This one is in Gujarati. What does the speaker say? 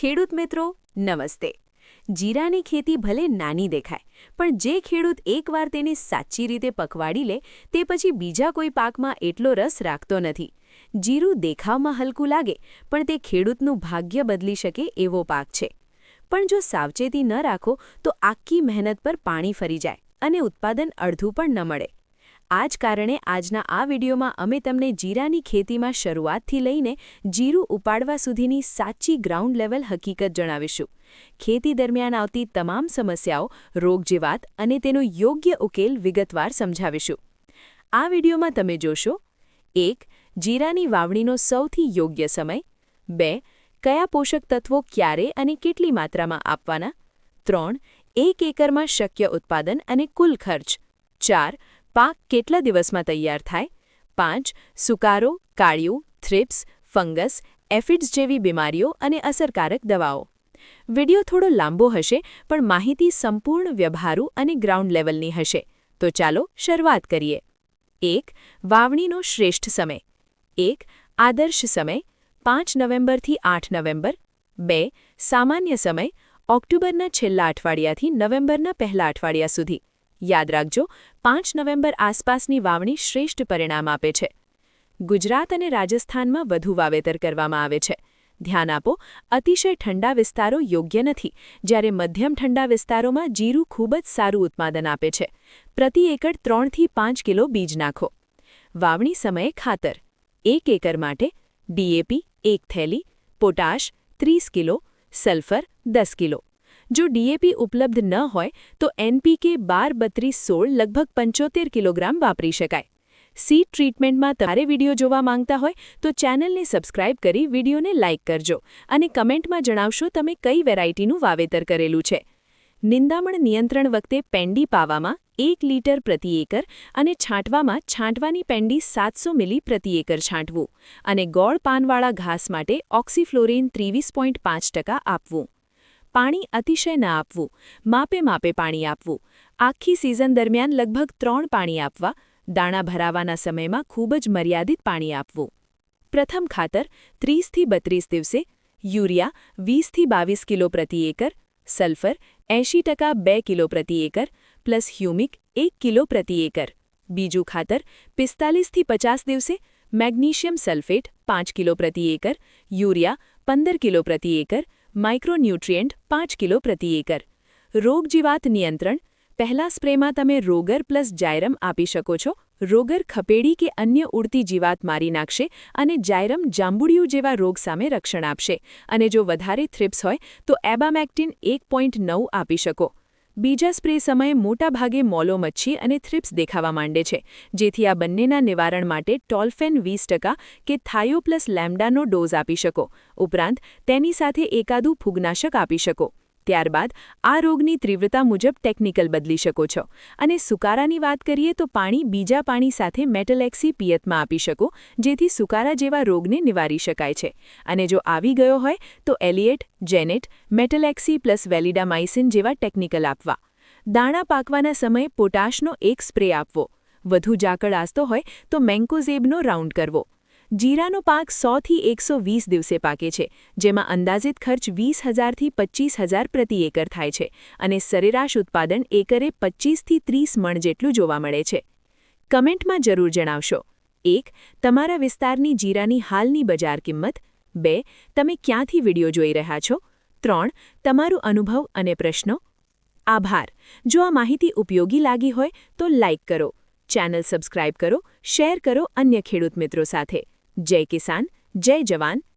ખેડૂત મિત્રો, નમસ્તે. જીરાની ખેતી ભલે નાની દેખાય, પણ જે ખેડૂત એકવાર તેને સાચી રીતે પકવાડી લે, તે પછી બીજા કોઈ પાકમાં એટલો રસ રાખતો નથી. જીરું દેખાવમાં હલકું લાગે, પણ તે ખેડૂતનું ભાગ્ય બદલી શકે એવો પાક છે. પણ જો સાવચેતી ન રાખો, તો આખી મહેનત પર પાણી ફરી જાય અને ઉત્પાદન અડધું પણ ન મળે. આ જ કારણે આજના આ વિડીયોમાં અમે તમને જીરાની ખેતીમાં શરૂઆતથી લઈને જીરું ઉપાડવા સુધીની સાચી ગ્રાઉન્ડ લેવલ હકીકત જણાવીશું. ખેતી દરમિયાન આવતી તમામ સમસ્યાઓ રોગજીવાત અને તેનો યોગ્ય ઉકેલ વિગતવાર સમજાવીશું. આ વિડીયોમાં તમે જોશો, એક, જીરાની વાવણીનો સૌથી યોગ્ય સમય, બે, કયા પોષક તત્વો ક્યારે અને કેટલી માત્રામાં આપવાના, ત્રણ, એક એકરમાં શક્ય ઉત્પાદન અને કુલ ખર્ચ, ચાર પાક કેટલા દિવસમાં તૈયાર થાય? પાંચ, સુકારો કાળિયું થ્રિપ્સ, ફંગસ, એફિડ્સ જેવી બીમારીઓ અને અસરકારક દવાઓ. વિડિયો થોડો લાંબો હશે, પણ માહિતી સંપૂર્ણ વ્યવહારુ અને ગ્રાઉન્ડ લેવલની હશે. તો ચાલો શરૂઆત કરીએ. એક, વાવણીનો શ્રેષ્ઠ સમય. એક, આદર્શ સમય. પાંચ નવેમ્બરથી આઠ નવેમ્બર. બે, સામાન્ય સમય. ઓક્ટોબરના છેલ્લા અઠવાડિયાથી નવેમ્બરના પહેલા અઠવાડિયા સુધી. યાદ રાખજો, પાંચ નવેમ્બર આસપાસની વાવણી શ્રેષ્ઠ પરિણામ આપે છે. ગુજરાત અને રાજસ્થાનમાં વધુ વાવેતર કરવામાં આવે છે. ધ્યાન આપો, અતિશય ઠંડા વિસ્તારો યોગ્ય નથી, જ્યારે મધ્યમ ઠંડા વિસ્તારોમાં જીરું ખૂબ જ સારું ઉત્પાદન આપે છે. પ્રતિ એકર ત્રણથી પાંચ કિલો બીજ નાખો. વાવણી સમયે ખાતર. એક એકર માટે ડીએપી, એક થેલી, પોટાશ, ત્રીસ કિલો, સલ્ફર, દસ કિલો. જો ડીએપી ઉપલબ્ધ ન હોય, તો એનપીકે બાર બત્રીસ સોળ લગભગ પંચોતેર કિલોગ્રામ વાપરી શકાય. સી ટ્રીટમેન્ટમાં તમારે વીડિયો જોવા માંગતા હોય, તો ચેનલને સબસ્ક્રાઇબ કરી વિડીયોને લાઇક કરજો અને કમેન્ટમાં જણાવશો તમે કઈ વેરાયટીનું વાવેતર કરેલું છે. નિંદામણ નિયંત્રણ વખતે પેન્ડી પાવામાં એક લીટર પ્રતિ એકર અને છાંટવામાં છાંટવાની પેન્ડી સાતસો મિલી પ્રતિ એકર છાંટવું અને ગોળ પાનવાળા ઘાસ માટે ઓક્સીફ્લોરિન ત્રીવીસ પોઈન્ટ પાંચ ટકા આપવું. પાણી અતિશય ન આપવું. માપે માપે પાણી આપવું. આખી સિઝન દરમિયાન લગભગ ત્રણ પાણી આપવા, દાણા ભરાવાના સમયમાં ખૂબ જ મર્યાદિત પાણી આપવું. પ્રથમ ખાતર ત્રીસથી બત્રીસ દિવસે, યુરિયા વીસથી બાવીસ કિલો પ્રતિ એકર, સલ્ફર એંશી ટકા બે કિલો પ્રતિ એકર, પ્લસ હ્યુમિક એક કિલો પ્રતિ એકર. બીજું ખાતર પિસ્તાલીસથી પચાસ દિવસે, મેગ્નીશિયમ સલ્ફેટ પાંચ કિલો પ્રતિ એકર, યુરિયા પંદર કિલો પ્રતિ એકર માઇક્રોન્યુટ્રિયન્ટ પાંચ કિલો પ્રતિ એકર. રોગજીવાત નિયંત્રણ. પહેલા સ્પ્રેમાં તમે રોગર પ્લસ જાયરમ આપી શકો છો. રોગર ખપેડી કે અન્ય ઉડતી જીવાત મારી નાખશે અને જાયરમ જાંબુડિયું જેવા રોગ સામે રક્ષણ આપશે. અને જો વધારે થ્રિપ્સ હોય, તો એબામેક્ટિન એક પોઈન્ટ નવ આપી શકો. બીજા સ્પ્રે સમયે મોટાભાગે મોલો મચ્છી અને થ્રિપ્સ દેખાવા માંડે છે, જેથી આ બંનેના નિવારણ માટે ટોલ્ફેન વીસ કે થાયો પ્લસ લેમ્ડાનો ડોઝ આપી શકો. ઉપરાંત તેની સાથે એકાદું ફૂગનાશક આપી શકો. ત્યારબાદ આ રોગની તીવ્રતા મુજબ ટેકનિકલ બદલી શકો છો. અને સુકારાની વાત કરીએ તો પાણી બીજા પાણી સાથે મેટલેક્સી પિયતમાં આપી શકો, જેથી સુકારા જેવા રોગને નિવારી શકાય છે. અને જો આવી ગયો હોય, તો એલિએટ જેનેટ મેટલેક્સી પ્લસ વેલિડામાઇસિન જેવા ટેકનિકલ આપવા. દાણા પાકવાના સમયે પોટાશનો એક સ્પ્રે આપવો. વધુ ઝાકળ આસતો હોય, તો મેન્કોઝેબનો રાઉન્ડ કરવો. જીરાનો પાક સોથી એકસો વીસ દિવસે પાકે છે, જેમાં અંદાજિત ખર્ચ વીસ હજારથી પચીસ હજાર પ્રતિ એકર થાય છે અને સરેરાશ ઉત્પાદન એકરે પચીસથી ત્રીસ મણ જેટલું જોવા મળે છે. કમેન્ટમાં જરૂર જણાવશો. એક, તમારા વિસ્તારની જીરાની હાલની બજાર કિંમત. બે, તમે ક્યાંથી વીડિયો જોઈ રહ્યા છો? ત્રણ, તમારું અનુભવ અને પ્રશ્નો. આભાર. જો આ માહિતી ઉપયોગી લાગી હોય તો લાઇક કરો, ચેનલ સબસ્ક્રાઇબ કરો, શેર કરો અન્ય ખેડૂત મિત્રો સાથે. જય કિસાન જય જવાન